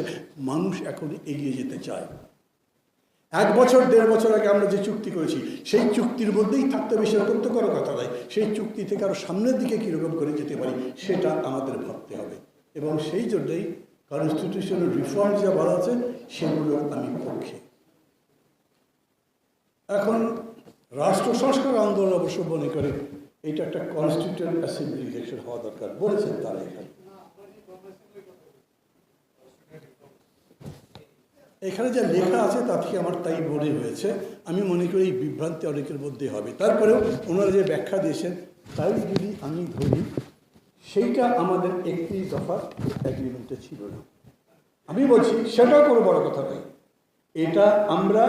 হয়েছে, মানুষ এখন এগিয়ে যেতে চায়। এক বছর, দেড় বছর আগে আমরা যে চুক্তি করেছি, সেই চুক্তির মধ্যেই থাকতে বেশি অত্যন্ত করার কথা নয়। সেই চুক্তি থেকে আরও সামনের দিকে কীরকম করে যেতে পারি, সেটা আমাদের ভাবতে হবে। এবং সেই জন্যই কনস্টিটিউশনাল রিফর্ম যা বলা আছে, সেগুলো আমি পক্ষে। এখন রাষ্ট্র সংস্কার আন্দোলন অবশ্য মনে করে, এটা একটা কনস্টিটিউন্ট অ্যাসেম্বলি ইলেকশন হওয়া দরকার, বলেছেন তারা এখানে। এখানে যা লেখা আছে তা থেকে আমার তাই মনে হয়েছে। আমি মনে করি এই বিভ্রান্তি অনেকের মধ্যে হবে। তারপরেও ওনারা যে ব্যাখ্যা দিয়েছেন, তাই যদি আমি ধরি, সেইটা আমাদের একত্রিশ দফা অ্যাগ্রিমেন্টে ছিল না। আমি বলছি, সেটাও কোনো বড় কথা নয়। এটা আমরা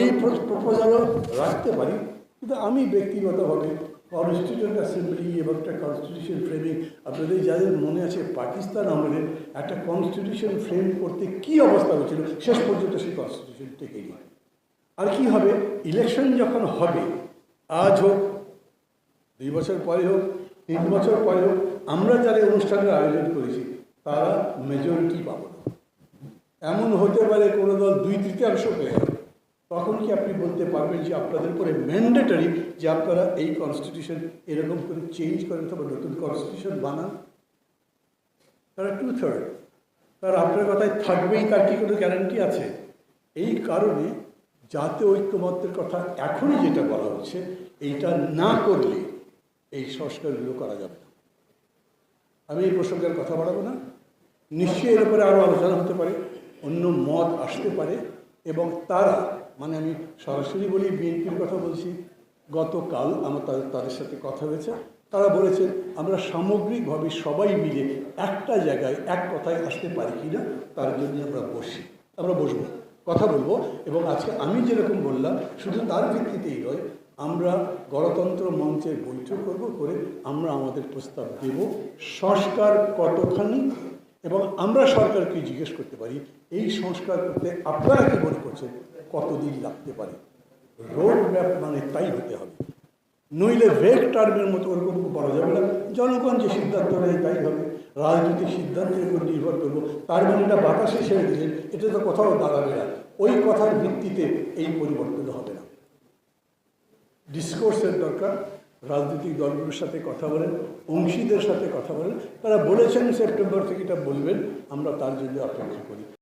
এই প্রপোজালও রাখতে পারি, কিন্তু আমি ব্যক্তিগতভাবে কনস্টিটিউন্ট অ্যাসেম্বলি এবং একটা কনস্টিটিউশন ফ্রেমিং আপনাদের যাদের মনে আছে, পাকিস্তান আমলের একটা কনস্টিটিউশন ফ্রেম করতে কি অবস্থা হয়েছিল, শেষ পর্যন্ত সেই কনস্টিটিউশন টেকেনি আর কি হবে? ইলেকশন যখন হবে, আজ হোক, দুই বছর পরে হোক, তিন বছর পরে হোক, আমরা যারা অনুষ্ঠানের আয়োজন করেছি, তারা মেজরিটি পাব না। এমন হতে পারে কোনো দল দুই তৃতীয়াংশ পেয়ে গেল তখন কি আপনি বলতে পারবেন যে আপনাদের উপরে ম্যান্ডেটারি যে আপনারা এই কনস্টিটিউশন এরকম করে চেঞ্জ করেন অথবা নতুন কনস্টিটিউশন বানান? তারা টু থার্ড তার আপনার কথায় থাকবেই, তার কি কোনো গ্যারান্টি আছে? এই কারণে জাতীয় ঐক্যমত্যের কথা এখনই যেটা বলা হচ্ছে, এইটা না করলে এই সংস্কারগুলো করা যাবে না। আমি এই প্রসঙ্গের কথা বাড়াবো না। নিশ্চয়ই এর উপরে আরও আলোচনা হতে পারে, অন্য মত আসতে পারে, এবং তারা মানে আমি সরাসরি বলি বিএনপির কথা বলছি। গতকাল আমার তাদের তাদের সাথে কথা হয়েছে। তারা বলেছেন আমরা সামগ্রিকভাবে সবাই মিলে একটা জায়গায় এক কথায় আসতে পারি কি না তার জন্য আমরা বসি। আমরা বসবো, কথা বলব। এবং আজকে আমি যেরকম বললাম, শুধু তার ভিত্তিতেই নয়, আমরা গণতন্ত্র মঞ্চের বৈঠক করব করে আমরা আমাদের প্রস্তাব দেব। সংস্কার কতখানি এবং আমরা সরকারকে জিজ্ঞেস করতে পারি, এই সংস্কার করতে আপনারা কি মনে করছেন? কতদিন লাগতে পারে? রোড ম্যাপ মানে তাই হতে হবে। নইলে ভেগ টার্মের মতো ওরকম বলা যাবে না। জনগণ যে সিদ্ধান্ত নেয় তাই হবে। রাজনৈতিক সিদ্ধান্তের উপর নির্ভর করব। তার মানে বাতাসে ছেড়ে দিলেন, এটা তো কোথাও দাঁড়াবে না। ওই কথার ভিত্তিতে এই পরিবর্তন হবে না। ডিসকোর্সের দরকার। রাজনৈতিক দলগুলোর সাথে কথা বলেন অংশীদের সাথে কথা বলেন। তারা বলেছেন সেপ্টেম্বর থেকে এটা বলবেন, আমরা তার জন্য অপেক্ষা করি।